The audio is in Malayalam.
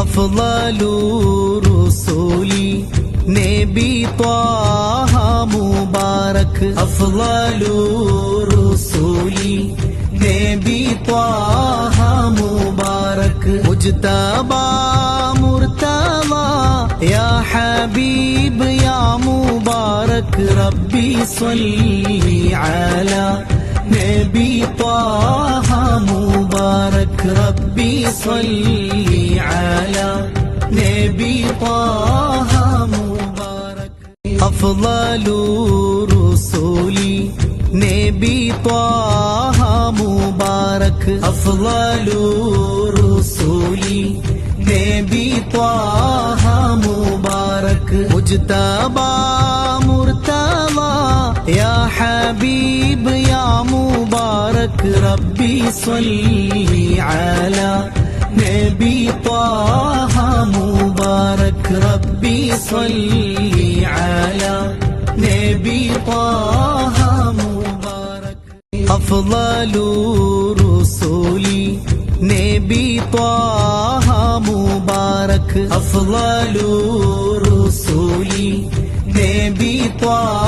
അഫ്ലാലു റുസൂലി നബി ത്വാഹ മുബാറക്. അഫ്ലാലു റുസൂലി നബി ത്വാഹ മുബാറക്. മുജ്തബ മുർതവ യാ ഹബീബ് യാ മുബാറക്. റബ്ബി സ്വല്ലി ربي صلي على نبي طه مبارك أفضل رسول نبي طه مبارك أفضل رسول نبي طه مبارك مجتبى مرتضى يا حبيب يا مبارك ربي صلي على نبي طه مبارك ربي صلي على نبي طه مبارك أفضل رسول نبي طه مبارك أفضل رسول نبي طه